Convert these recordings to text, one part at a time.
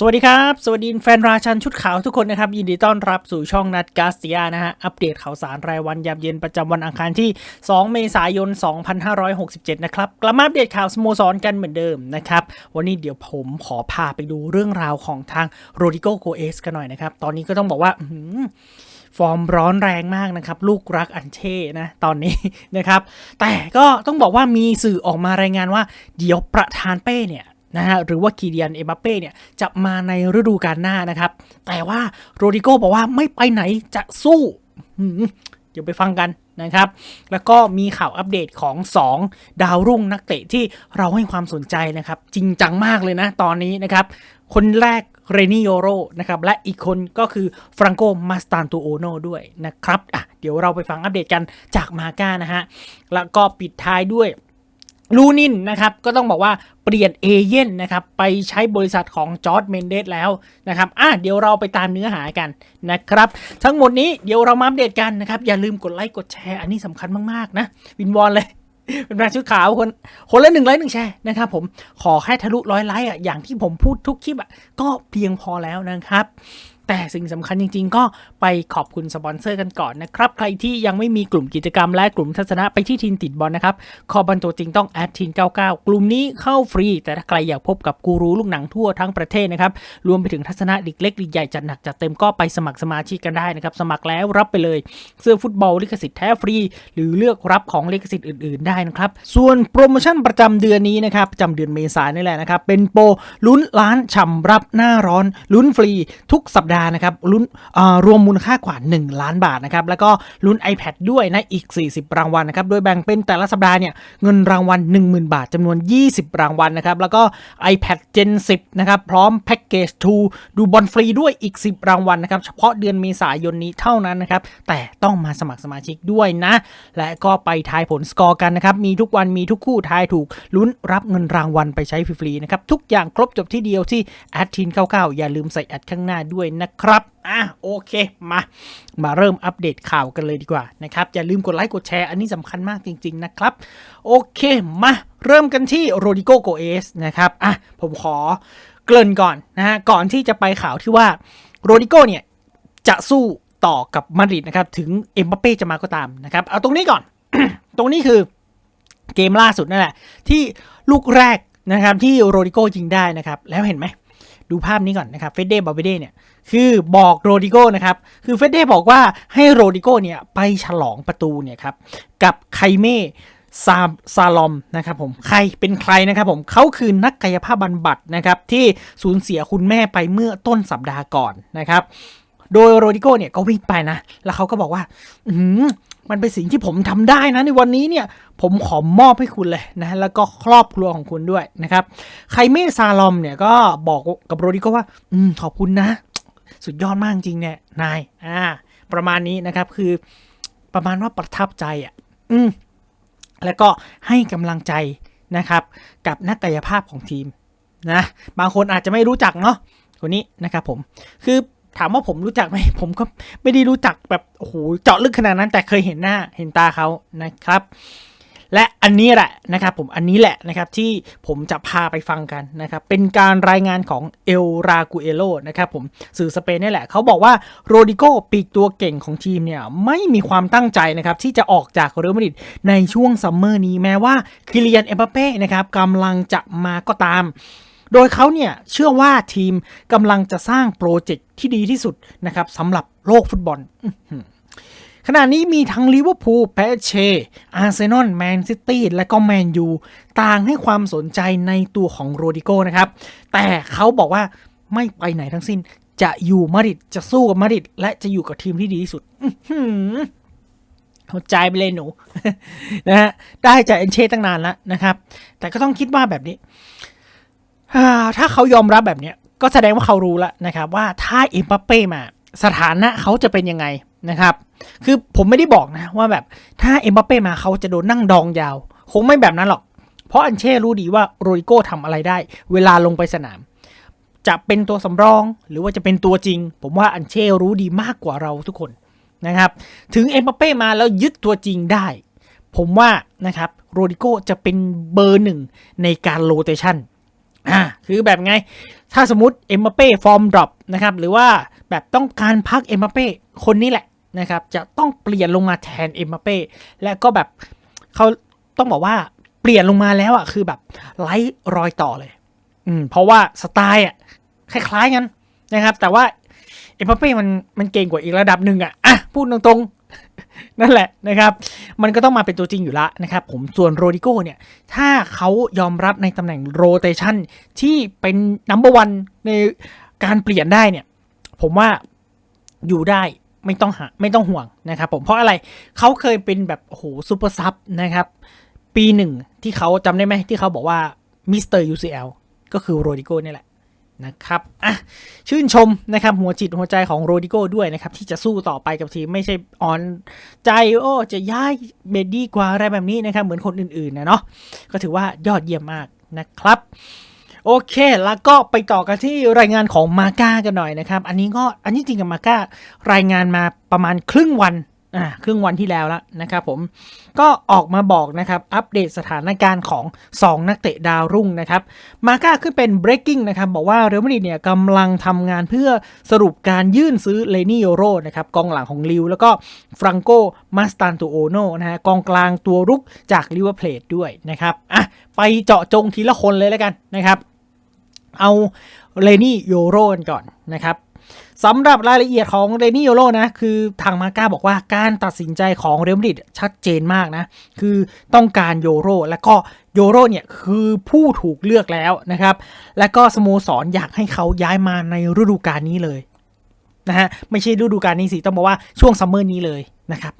สวัสดีครับ สวัสดีแฟนราชันชุดขาวทุกคนนะครับ ยินดีต้อนรับสู่ช่องนัดกาสเซียนะฮะ อัปเดตข่าวสารรายวันยามเย็นประจำวันอังคารที่ 2 เมษายน 2567 นะครับ กลับมาอัปเดตข่าวสโมสรกันเหมือนเดิมนะครับ วันนี้เดี๋ยวผมขอพาไปดูเรื่องราวของทางโรดิโกโกเอสกันหน่อยนะครับ ตอนนี้ก็ต้องบอกว่าฟอร์มร้อนแรงมากนะครับ ลูกรักอันเช่นะ ตอนนี้นะครับ แต่ก็ต้องบอกว่ามีสื่อออกมารายงานว่า เดี๋ยวประธานเป้เนี่ย นะฮะหรือว่าคีเดียนเอ็มบัปเป้เนี่ยจะมาในฤดูกาลหน้านะครับ แต่ว่าโรดิโกบอกว่าไม่ไปไหนจะสู้เดี๋ยวไปฟังกันนะครับ แล้วก็มีข่าวอัปเดตของ 2 ดาวรุ่งนักเตะที่เราให้ความสนใจนะครับ จริงจังมากเลยนะตอนนี้นะครับ คนแรกเรนิโยโรนะครับและอีกคนก็คือฟรังโกมาสตานตูโอโนด้วยนะครับอะเดี๋ยวเราไปฟังอัปเดตกันจากมาก้านะฮะแล้วก็ปิดท้ายด้วย ลูนินนะครับก็ต้องบอกว่าเปลี่ยนเอเย่นนะครับไปใช้บริษัทของจอร์ดเมนเดสแล้วนะครับอะเดี๋ยวเราไปตามเนื้อหากันนะครับ ทั้งหมดนี้เดี๋ยวเรามาอัปเดตกันนะครับอย่าลืมกดไลค์กดแชร์อันนี้สำคัญมากๆนะวินวอนเลยเป็นแบรนด์ชุดขาวคนคนละหนึ่งไลค์หนึ่งแชร์นะครับผมขอแค่ทะลุร้อยไลค์อะอย่างที่ผมพูดทุกคลิปอะก็เพียงพอแล้วนะครับ แต่สิ่งสำคัญจริง ๆ ก็ไปขอบคุณสปอนเซอร์กันก่อนนะครับ ใครที่ยังไม่มีกลุ่มกิจกรรมและกลุ่มทัศนะไปที่ทีนติดบอลนะครับ คอบันตัวจริงต้องแอดทีน99 กลุ่มนี้เข้าฟรี แต่ถ้าใครอยากพบกับกูรูลูกหนังทั่วทั้งประเทศนะครับ รวมไปถึงทัศนะดิกเล็กดิกใหญ่จัดหนักจัดเต็มก็ไปสมัครสมาชิกกันได้นะครับ สมัครแล้วรับไปเลย เสื้อฟุตบอลลิขสิทธิ์แท้ฟรี หรือเลือกรับของลิขสิทธิ์อื่น ๆ ได้นะครับ ส่วนโปรโมชั่นประจำเดือนนี้นะครับประจำเดือนเมษายนนี่แหละนะครับ เป็นโปรลุ้นล้านฉ่ำรับหน้าร้อนลุ้นฟรีทุกสัปดาห์นะครับลุ้นรวมมูลค่ากว่า 1 ล้านบาทนะครับแล้วก็ลุ้น iPad ด้วยนะอีก 40 รางวัลนะครับโดยแบ่งเป็นแต่ละสัปดาห์เนี่ยเงินรางวัล 10,000 บาทจำนวน 20 รางวัลนะครับแล้วก็ iPad Gen 10นะครับพร้อมแพ็กเกจ2ดูบอลฟรีด้วยอีก 10 รางวัลนะครับเฉพาะเดือนเมษายนนี้เท่านั้นนะครับแต่ต้องมาสมัครสมาชิกด้วยนะ และก็ไปทายผลสกอร์กันนะครับมีทุกวันมีทุกคู่ทายถูกลุ้นรับเงินรางวัลไปใช้ฟรีๆนะครับทุกอย่างครบจบที่เดียวที่แอดทีน99 อย่าลืมใส่แอดข้างหน้าด้วยนะครับ อะโอเคมา มาเริ่มอัปเดตข่าวกันเลยดีกว่านะครับ อย่าลืมกดไลค์กดแชร์อันนี้สำคัญมากจริง ๆ นะครับ โอเคมาเริ่มกันที่โรดิโกโกเอสนะครับอะผมขอเกริ่นก่อนนะฮะก่อนที่จะไปข่าวที่ว่าโรดิโกเนี่ยจะสู้ต่อกับมาดริดนะครับถึงเอ็มบัปเป้จะมาก็ตามนะครับเอาตรงนี้ก่อน ตรงนี้คือเกมล่าสุดนั่นแหละ ที่ลูกแรกนะครับที่โรดิโกยิงได้นะครับ แล้วเห็นไหม ดูภาพนี้ก่อนนะครับเฟเดบาเบเดเนี่ยคือบอกโรดิโกนะครับคือเฟเดบอกว่าให้โรดิโกเนี่ยไปฉลองประตูเนี่ยครับกับไคเม่ซาซาลอมนะครับผมใครเป็นใครนะครับผมเขาคือนักกายภาพบำบัดนะครับที่สูญเสียคุณแม่ไปเมื่อต้นสัปดาห์ก่อนนะครับ โดยโรดิโกเนี่ยก็วิ่งไปนะ แล้วเขาก็บอกว่า อื มันเป็นสิ่งที่ผมทำได้นะในวันนี้เนี่ยผมขอมอบให้คุณเลยนะแล้วก็ครอบครัวของคุณด้วยนะครับไคเมซาลอมเนี่ยก็บอกกับโรดิโกว่าอืมขอบคุณนะ สุดยอดมากจริงเนี่ยนายอ่าประมาณนี้นะครับคือประมาณว่าประทับใจอะอืมแล้วก็ให้กำลังใจนะครับ กับนักกายภาพของทีมนะบางคนอาจจะไม่รู้จักเนาะคนนี้นะครับผมคือ ถามว่าผมรู้จักไหมผมก็ไม่ได้รู้จักแบบโอ้โหเจาะลึกขนาดนั้นแต่เคยเห็นหน้าเห็นตาเขานะครับ และอันนี้แหละนะครับผมอันนี้แหละนะครับที่ผมจะพาไปฟังกันนะครับ เป็นการรายงานของเอลรากูเอโลนะครับผมสื่อสเปนนี่แหละ เขาบอกว่าโรดิโกปีกตัวเก่งของทีมเนี่ยไม่มีความตั้งใจนะครับที่จะออกจากเรอัลมาดริดในช่วงซัมเมอร์นี้แม้ว่าคิเลียนเอมบัปเป้นะครับกำลังจะมาก็ตาม โดยเขาเนี่ยเชื่อว่าทีมกำลังจะสร้างโปรเจกต์ที่ดีที่สุดนะครับสำหรับโลกฟุตบอลขณะนี้มีทั้งลิเวอร์พูลแพเช อาร์เซนอล แมนซิตี้ และก็แมนยู ต่างให้ความสนใจในตัวของโรดิโกนะครับ แต่เขาบอกว่าไม่ไปไหนทั้งสิ้น จะอยู่มาริด จะสู้กับมาริด และจะอยู่กับทีมที่ดีที่สุดเข้าใจไปเลยหนูนะฮะ ได้จากเอนเช่ตั้งนานแล้วนะครับ แต่ก็ต้องคิดว่าแบบนี้ ถ้าเขายอมรับแบบเนี้ยก็แสดงว่าเขารู้แล้วนะครับว่าถ้าเอ็มบัปเป้มาสถานะเขาจะเป็นยังไงนะครับ คือผมไม่ได้บอกนะว่าแบบถ้าเอ็มบัปเป้มาเขาจะโดนนั่งดองยาว คงไม่แบบนั้นหรอก เพราะอันเช่รู้ดีว่าโรดิโก้ทำอะไรได้ เวลาลงไปสนาม จะเป็นตัวสำรองหรือว่าจะเป็นตัวจริง ผมว่าอันเช่รู้ดีมากกว่าเราทุกคนนะครับ ถึงเอ็มบัปเป้มาแล้วยึดตัวจริงได้ ผมว่านะครับโรดิโก้จะเป็นเบอร์หนึ่งในการโรเตชัน อ่าคือแบบไง ถ้าสมมติเอ็มบัปเป้ฟอร์มดรอปนะครับ หรือว่าแบบต้องการพักเอ็มบัปเป้คนนี้แหละนะครับ จะต้องเปลี่ยนลงมาแทนเอ็มบัปเป้และก็แบบเขาต้องบอกว่าเปลี่ยนลงมาแล้วอะคือแบบไล่รอยต่อเลย อืมเพราะว่าสไตล์อะคล้ายๆกันนะครับ แต่ว่าเอ็มบัปเป้มันมันเก่งกว่าอีกระดับหนึ่งอะอะพูดตรงๆ นั่นแหละนะครับ มันก็ต้องมาเป็นตัวจริงอยู่ละนะครับผมส่วนโรดิโก้เนี่ย ถ้าเขายอมรับในตำแหน่งโรเตชันที่เป็นนัมเบอร์วันในการเปลี่ยนได้เนี่ย ผมว่าอยู่ได้ไม่ต้องหาไม่ต้องห่วงนะครับผมเพราะอะไรเขาเคยเป็นแบบโหซูเปอร์ซับนะครับ ปีหนึ่งที่เขาจำได้ไหมที่เขาบอกว่ามิสเตอร์ UCL ก็คือโรดิโก้นี่แหละ นะครับอะชื่นชมนะครับหัวจิตหัวใจของโรดิโก้ด้วยนะครับ ที่จะสู้ต่อไปกับทีมไม่ใช่อ่อนใจโอ้จะย้ายเบดดี้กว่าอะไรแบบนี้นะครับ เหมือนคนอื่นๆนะเนาะก็ถือว่ายอดเยี่ยมมากนะครับโอเค แล้วก็ไปต่อกันที่รายงานของมาก้ากันหน่อยนะครับ อันนี้ก็อันนี้จริงกับมาก้ารายงานมาประมาณครึ่งวัน อ่าครึ่งวันที่แล้วแล้วนะครับผมก็ออกมาบอกนะครับ อัปเดตสถานการณ์ของ 2 นักเตะดาวรุ่งนะครับ มาก้าขึ้นเป็น breaking นะครับ บอกว่าเรอัลมาดริดเนี่ยกำลังทำงานเพื่อสรุปการยื่นซื้อเลนี่โยโรนะครับกองหลังของลิว แล้วก็ฟรังโกมาสตันตูโอโนนะฮะกองกลางตัวรุกจากลิเวอร์เพลดด้วยนะครับอะไปเจาะจงทีละคนเลยแล้วกันนะครับ เอาเลนี่โยโรกันก่อนนะครับ สำหรับรายละเอียดของเรนี่โยโรนะ คือทางมาก้าบอกว่าการตัดสินใจของเรมริดชัดเจนมากนะ คือต้องการโยโรและก็โยโรเนี่ยคือผู้ถูกเลือกแล้วนะครับ และก็สโมสรอยากให้เขาย้ายมาในฤดูกาลนี้เลยนะฮะไม่ใช่ฤดูกาลนี้สิ ต้องบอกว่าช่วงซัมเมอร์นี้เลยนะครับ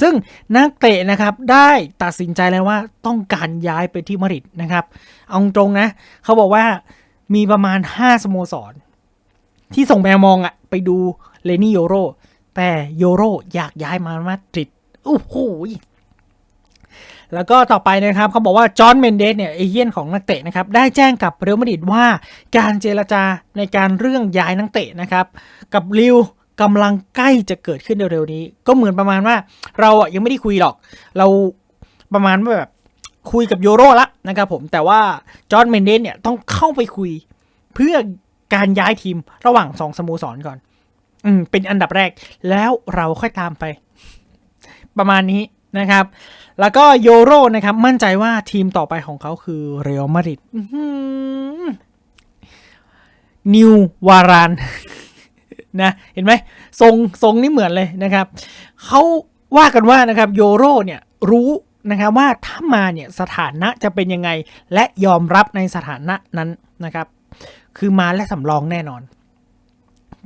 ซึ่งนักเตะนะครับได้ตัดสินใจแล้วว่าต้องการย้ายไปที่มาริดนะครับ เอาตรงนะ เขาบอกว่ามีประมาณ 5 สโมสร ที่ส่งแมวมองอะไปดูเลนี่โยโรแต่โยโรอยากย้ายมามาดริดโอ้โหแล้วก็ต่อไปนะครับเขาบอกว่าจอห์นเมนเดสเนี่ยเอเย่นของนักเตะนะครับได้แจ้งกับเรอัลมาดริดว่าการเจรจาในการเรื่องย้ายนักเตะนะครับกับลิวกำลังใกล้จะเกิดขึ้นเร็วๆนี้ ก็เหมือนประมาณว่า เราอะยังไม่ได้คุยหรอก เราประมาณว่าแบบคุยกับโยโรละนะครับผมแต่ว่าจอห์นเมนเดสเนี่ยต้องเข้าไปคุยเพื่อ การย้ายทีมระหว่างสองสโมสรก่อน อืม เป็นอันดับแรก แล้วเราค่อยตามไป ประมาณนี้นะครับ แล้วก็โยโรนะครับ มั่นใจว่าทีมต่อไปของเขาคือเรอัลมาดริดนิววารานนะเห็นไหมทรงทรงนี่เหมือนเลยนะครับเขาว่ากันว่านะครับโยโรเนี่ยรู้นะครับว่าถ้ามาเนี่ยสถานะจะเป็นยังไง และยอมรับในสถานะนั้นนะครับ คือมาและสำรองแน่นอน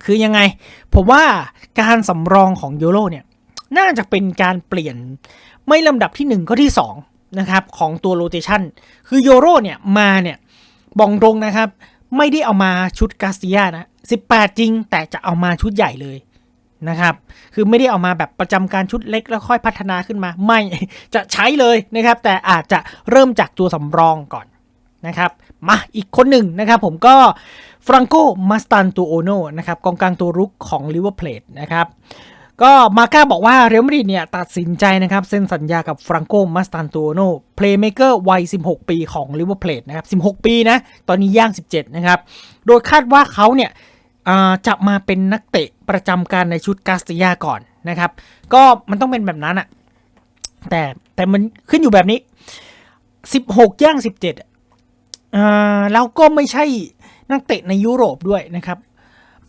คือยังไง ผมว่าการสำรองของโยโรเนี่ย น่าจะเป็นการเปลี่ยนไม่ลำดับที่ 1 ก็ที่ 2 นะครับ ของตัวโรเตชันคือโยโรเนี่ยมาเนี่ยบองตรงนะครับ ไม่ได้เอามาชุดกาสเซียนะ 18 จริง แต่จะเอามาชุดใหญ่เลยนะครับ คือไม่ได้เอามาแบบประจำการชุดเล็กแล้วค่อยพัฒนาขึ้นมา ไม่ จะใช้เลยนะครับ แต่อาจจะเริ่มจากตัวสำรองก่อนนะครับ มาอีกคนหนึ่งนะครับผมก็ฟรังโกมาสตันตูโอโนนะครับกองกลางตัวรุกของลิเวอร์เพลดนะครับก็มาก้าบอกว่าเรอัลมาดริดเนี่ยตัดสินใจนะครับเซ็นสัญญากับฟรังโกมาสตันตูโอโนเพลย์เมเกอร์วัย 16 ปีของลิเวอร์เพลดนะครับ16 ปีนะ ตอนนี้ย่าง 17 นะครับ โดยคาดว่าเขาเนี่ยจะมาเป็นนักเตะประจำการในชุดกาสติยาก่อนนะครับ ก็มันต้องเป็นแบบนั้นอะแต่แต่มันขึ้นอยู่แบบนี้ 16 ย่าง 17 แล้วก็ไม่ใช่นักเตะในยุโรปด้วยนะครับ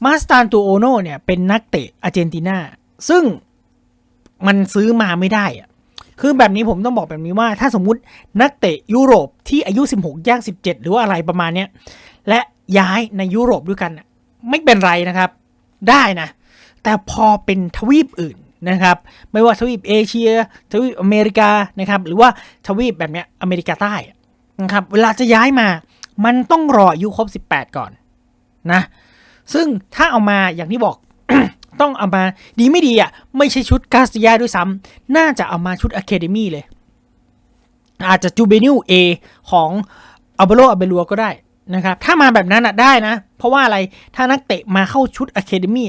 มาสตานตูโอโนเนี่ยเป็นนักเตะอาร์เจนตินา ซึ่งมันซื้อมาไม่ได้อะคือแบบนี้ผมต้องบอกแบบนี้ว่า ถ้าสมมุตินักเตะยุโรปที่อายุ 16ย่าง17 หรือว่าอะไรประมาณเนี้ยและย้ายในยุโรปด้วยกันไม่เป็นไรนะครับ ได้นะ แต่พอเป็นทวีปอื่นนะครับ ไม่ว่าทวีปเอเชีย ทวีปอเมริกานะครับ หรือว่าทวีปแบบเนี้ยอเมริกาใต้ นะครับเวลาจะย้ายมา มันต้องรออายุครบ 18 ก่อนนะ ซึ่งถ้าเอามาอย่างที่บอกต้องเอามาดีไม่ดีอะ ไม่ใช่ชุดกาสติยาด้วยซ้ำน่าจะเอามาชุดอะเคเดมี่เลย อาจจะจูเบนิลเอของอัลเบโรอัลเบลัวก็ได้นะครับ ถ้ามาแบบนั้นอะได้นะ เพราะว่าอะไรถ้านักเตะมาเข้าชุดอะเคเดมี่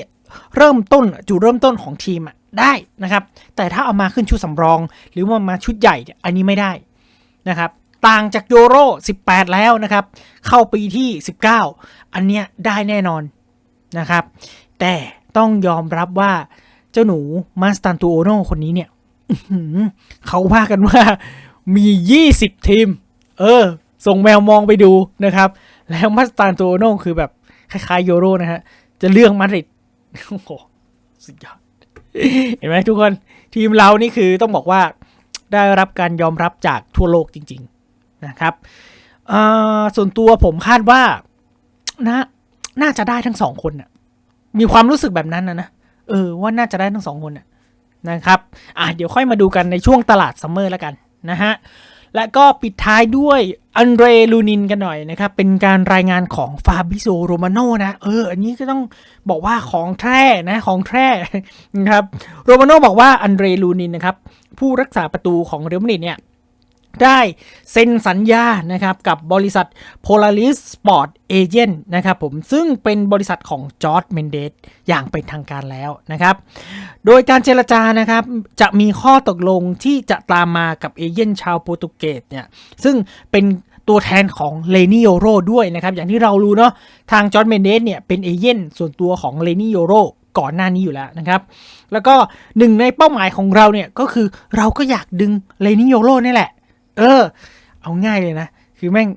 เริ่มต้นจุดเริ่มต้นของทีมอะได้นะครับ แต่ถ้าเอามาขึ้นชุดสำรอง หรือว่ามาชุดใหญ่อันนี้ไม่ได้นะครับ ต่างจากโยโร 18 แล้วนะครับ เข้าปีที่ 19 อันเนี้ยได้แน่นอนนะครับ แต่ต้องยอมรับว่าเจ้าหนูมาสตันตูโอโนคนนี้เนี่ยเขาว่ากันว่ามี 20 ทีม เออ ส่งแมวมองไปดูนะครับ แล้วมาสตันตูโอโนคือแบบ คล้ายๆโยโรนะฮะ จะเลือกมาดริดโอ้โหสุดยอด เห็นไหมทุกคนทีมเรานี่คือต้องบอกว่าได้รับการยอมรับจากทั่วโลกจริง ๆ นะครับส่วนตัวผมคาดว่านะน่าจะได้ทั้งสองคนนะมีความรู้สึกแบบนั้นนะนะเออว่าน่าจะได้ทั้งสองคนนะนะครับอะเดี๋ยวค่อยมาดูกันในช่วงตลาดซัมเมอร์แล้วกันนะฮะและก็ปิดท้ายด้วยอันเดรลูนินกันหน่อยนะครับ เป็นการรายงานของฟาบิโซโรมาโนนะเออ อันนี้ก็ต้องบอกว่าของแท้นะของแท้นะครับโรมาโนบอกว่าอันเดรลูนินนะครับ ผู้รักษาประตูของเรอัลมาดริดเนี่ย ได้เซ็นสัญญานะครับกับบริษัท Polaris Sport Agent นะครับผมซึ่งเป็นบริษัทของจอร์ดเมนเดสอย่างเป็นทางการแล้วนะครับ โดยการเจรจานะครับจะมีข้อตกลงที่จะตามมากับเอเย่นชาวโปรตุเกสเนี่ยซึ่งเป็นตัวแทนของเลนิโยโรด้วยนะครับ อย่างที่เรารู้เนาะทางจอร์ดเมนเดสเนี่ยเป็นเอเย่นส่วนตัวของเลนิโยโรก่อนหน้านี้อยู่แล้วนะครับ แล้วก็หนึ่งในเป้าหมายของเราเนี่ยก็คือเราก็อยากดึงเลนิโยโรนี่แหละ เออ เอาง่ายเลยนะ คือแม่ง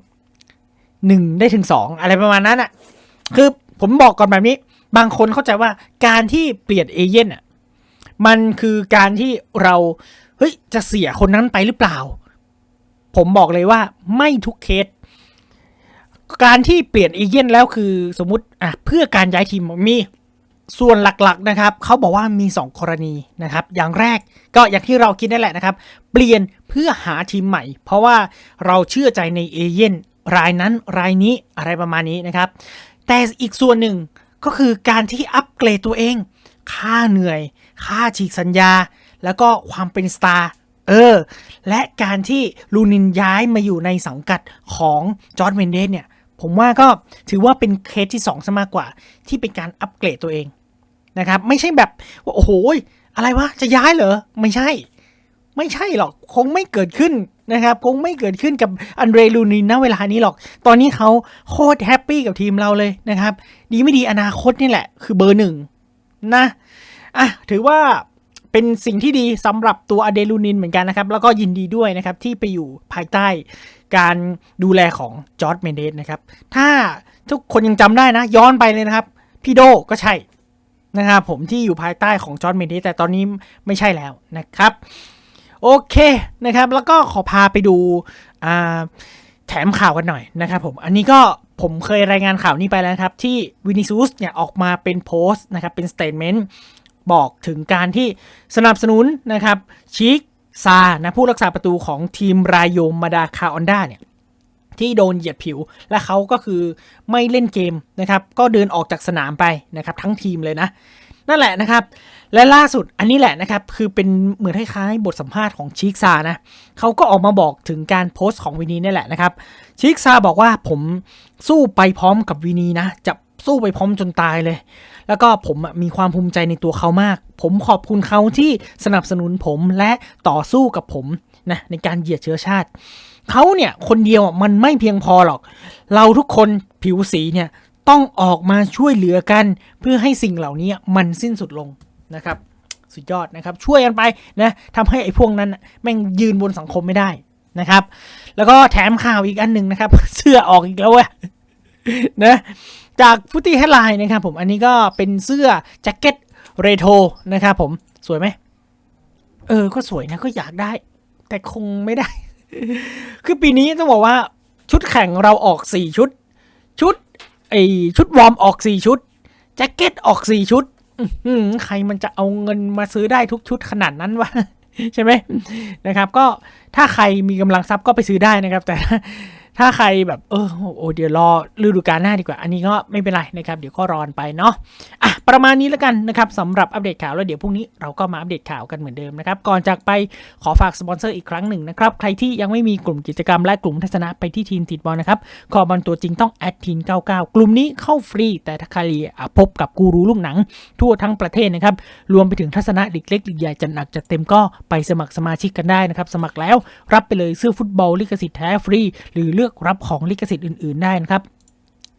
หนึ่งได้ถึงสองอะไรประมาณนั้นอะ่ะ คือผมบอกก่อนแบบนี้ บางคนเข้าใจว่าการที่เปลี่ยนเอเย่นอะ มันคือการที่เราเฮ้ยจะเสียคนนั้นไปหรือเปล่า ผมบอกเลยว่าไม่ทุกเคส การที่เปลี่ยนเอเย่นแล้วคือสมมติอะเพื่อการย้ายทีมมี ส่วนหลักๆนะครับเขาบอกว่ามี 2 กรณีนะครับ อย่างแรกก็อย่างที่เราคิดนั่นแหละนะครับ เปลี่ยนเพื่อหาทีมใหม่ เพราะว่าเราเชื่อใจในเอเย่นรายนั้นรายนี้อะไรประมาณนี้นะครับ แต่อีกส่วนหนึ่งก็คือการที่อัปเกรดตัวเอง ค่าเหนื่อย ค่าฉีกสัญญา แล้วก็ความเป็นสตาร์เออ และการที่ลูนินย้ายมาอยู่ในสังกัดของจอร์ดเวนเดสเนี่ย ผมว่าก็ถือว่าเป็นเคสที่2ซะมากกว่า ที่เป็นการอัปเกรดตัวเองนะครับ ไม่ใช่แบบว่าโอ้โหอะไรวะจะย้ายเหรอไม่ใช่ ไม่ใช่หรอกคงไม่เกิดขึ้นนะครับ คงไม่เกิดขึ้นกับอันเดรลูนินณเวลานี้หรอก ตอนนี้เขาโคตรแฮปปี้กับทีมเราเลยนะครับ ดีไม่ดีอนาคตนี่แหละ คือเบอร์หนึ่งนะอะถือว่าเป็นสิ่งที่ดีสำหรับตัวอเดลูนินเหมือนกันนะครับ แล้วก็ยินดีด้วยนะครับที่ไปอยู่ภายใต้ การดูแลของจอร์ดเมนเดสนะครับ ถ้าทุกคนยังจำได้นะ ย้อนไปเลยนะครับ พี่โดก็ใช่นะครับผมที่อยู่ภายใต้ของจอร์ดเมนเดสแต่ตอนนี้ไม่ใช่แล้วนะครับ โอเคนะครับ แล้วก็ขอพาไปดูแถมข่าวกันหน่อยนะครับผม อันนี้ก็ผมเคยรายงานข่าวนี้ไปแล้วครับ ที่วินิซูสเนี่ยออกมาเป็นโพสต์นะครับเป็นสเตทเมนต์บอกถึงการที่สนับสนุนนะครับชิก ซานะผู้รักษาประตูของทีมรายโยมมาดาคาออนดาเนี่ยที่โดนเหยียดผิวและเขาก็คือไม่เล่นเกมนะครับ ก็เดินออกจากสนามไปนะครับทั้งทีมเลยนะ นั่นแหละนะครับ และล่าสุดอันนี้แหละนะครับ คือเป็นเหมือนคล้ายๆบทสัมภาษณ์ของชิกซานะเขาก็ออกมาบอกถึงการโพสต์ของวินีนี่แหละนะครับ ชิกซาบอกว่าผมสู้ไปพร้อมกับวินีนะจะ สู้ไปพร้อมจนตายเลย แล้วก็ผมมีความภูมิใจในตัวเขามาก ผมขอบคุณเขาที่สนับสนุนผมและต่อสู้กับผมนะในการเหยียดเชื้อชาติ เขาเนี่ยคนเดียวมันไม่เพียงพอหรอก เราทุกคนผิวสีเนี่ยต้องออกมาช่วยเหลือกัน เพื่อให้สิ่งเหล่านี้มันสิ้นสุดลงนะครับสุดยอดนะครับช่วยกันไปนะทำให้ไอ้พวกนั้นแม่งยืนบนสังคมไม่ได้นะครับ แล้วก็แถมข่าวอีกอันหนึ่งนะครับ เสื้อออกอีกแล้วเว้ย นะจากฟุตตี้เฮดไลน์นะครับผมอันนี้ก็เป็นเสื้อแจ็คเก็ตเรโทรนะครับผมสวยไหมเออก็สวยนะก็อยากได้ แต่คงไม่ได้ คือปีนี้ต้องบอกว่าชุดแข่งเราออก 4 ชุด ชุดไอชุดวอร์มออก 4 ชุดแจ็คเก็ตออก 4 ชุดใครมันจะเอาเงินมาซื้อได้ทุกชุดขนาดนั้นวะใช่ไหมนะครับ ก็ถ้าใครมีกำลังทรัพย์ก็ไปซื้อได้นะครับ แต่ ถ้าใครแบบเออโอ้เดี๋ยวรอฤดูกาลหน้าดีกว่า อันนี้ก็ไม่เป็นไรนะครับ เดี๋ยวก็รอนไปเนาะอะประมาณนี้แล้วกันนะครับสำหรับอัปเดตข่าวแล้วเดี๋ยวพรุ่งนี้เราก็มาอัปเดตข่าวกันเหมือนเดิมนะครับ ก่อนจากไปขอฝากสปอนเซอร์อีกครั้งหนึ่งนะครับ ใครที่ยังไม่มีกลุ่มกิจกรรมและกลุ่มทัศนะไปที่ทีมติดบอลนะครับคอบอลตัวจริงต้องแอดทีน99 กลุ่มนี้เข้าฟรี แต่ถ้าใครอะพบกับกูรูลูกหนัง ทั่วทั้งประเทศนะครับรวมไปถึงทัศนะลีกเล็กลีกใหญ่จัดหนักจัดเต็มก็ไปสมัครสมาชิกกันได้นะครับสมัครแล้วรับไปเลยเสื้อฟุตบอลลิขสิทธิ์แท้ฟรีหรือเลือกรับของลิขสิทธิ์อื่น ๆ ได้นะครับ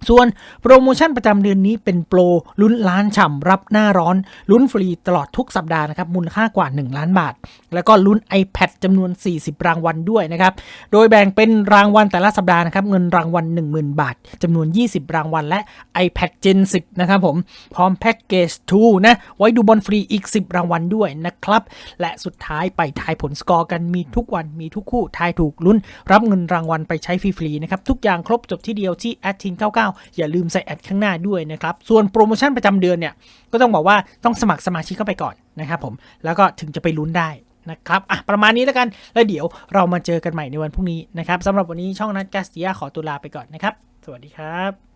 ส่วนโปรโมชั่นประจำเดือนนี้เป็นโปรลุ้นล้านฉ่ำรับหน้าร้อน ลุ้นฟรีตลอดทุกสัปดาห์นะครับมูลค่ากว่า 1 ล้านบาท แล้วก็ลุ้น iPad จำนวน 40 รางวัลด้วยนะครับ โดยแบ่งเป็นรางวัลแต่ละสัปดาห์นะครับเงินรางวัล 10,000 บาทจำนวน 20 รางวัล และ iPad Gen 10 นะครับผม พร้อมแพ็กเกจ2นะไว้ดูบอลฟรีอีก 10 รางวัลด้วยนะครับ และสุดท้ายไปทายผลสกอร์กันมีทุกวันมีทุกคู่ทายถูกลุ้น รับเงินรางวัลไปใช้ฟรีๆนะครับทุกอย่างครบจบที่เดียวที่ a t 1 9 9อย่าลืมใส่แอดข้างหน้าด้วยนะครับ ส่วนโปรโมชั่นประจำเดือนเนี่ย ก็ต้องบอกว่าต้องสมัครสมาชิกเข้าไปก่อนนะครับผม แล้วก็ถึงจะไปลุ้นได้นะครับ อะ ประมาณนี้แล้วกัน แล้วเดี๋ยวเรามาเจอกันใหม่ในวันพรุ่งนี้นะครับสำหรับวันนี้ช่องนัดกาสติยาขอตัวลาไปก่อนนะครับ สวัสดีครับ